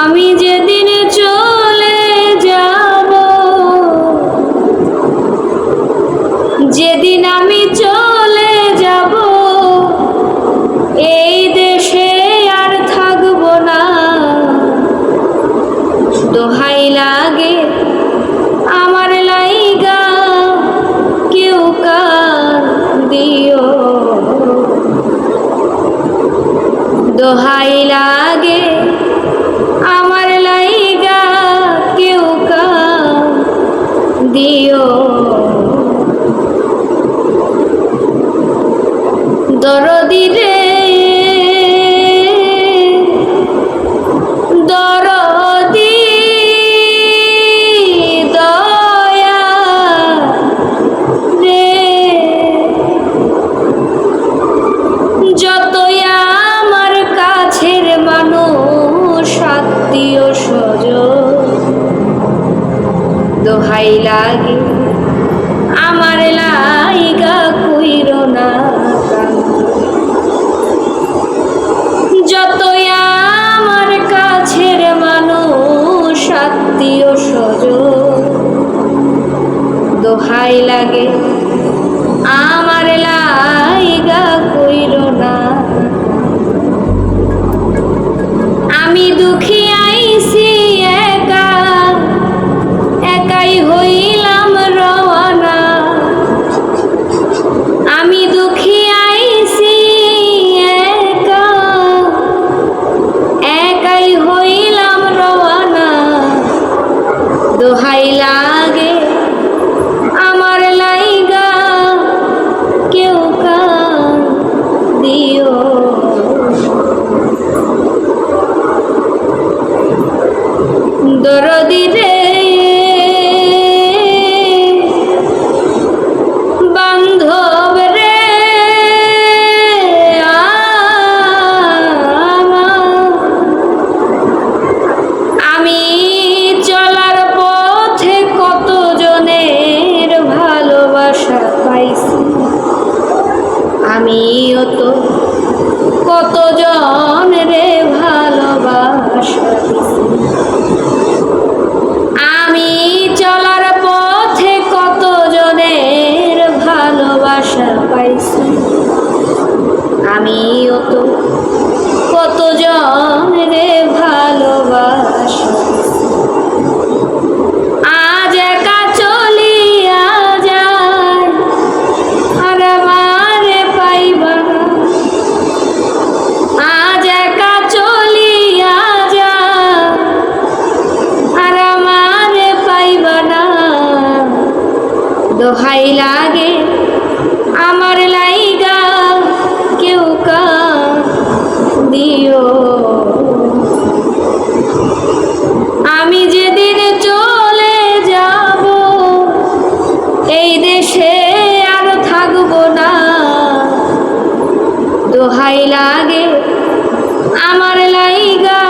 আমি যেদিন চলে যাব, যেদিন আমি চলে যাব, এই দেশে আর থাকব না। দোহাই লাগে আমার লাইগা, কেউ কান দিও। দোহাই লাগে আমার লাইগা কেউ দিও দরদি দোহাই লাগে। আমার লাইগা কইর না যতই আমার কাছের মানুষ, আত্মীয় সজ দোহাই লাগে। আমার দোহাই লাগে আমার লাইগা। কেউ কা দিও দরদি আমিও তো কত রে ভালোবাসা আমি চলার পথে কত জনের ভালোবাসা পাইছি। আমিও তো দোহাই লাগে। আমার লাইগা কেউ কান দিও আমি যেদিন চলে যাব, এই দেশে আর থাকব না। দোহাই লাগে, আমার লাইগা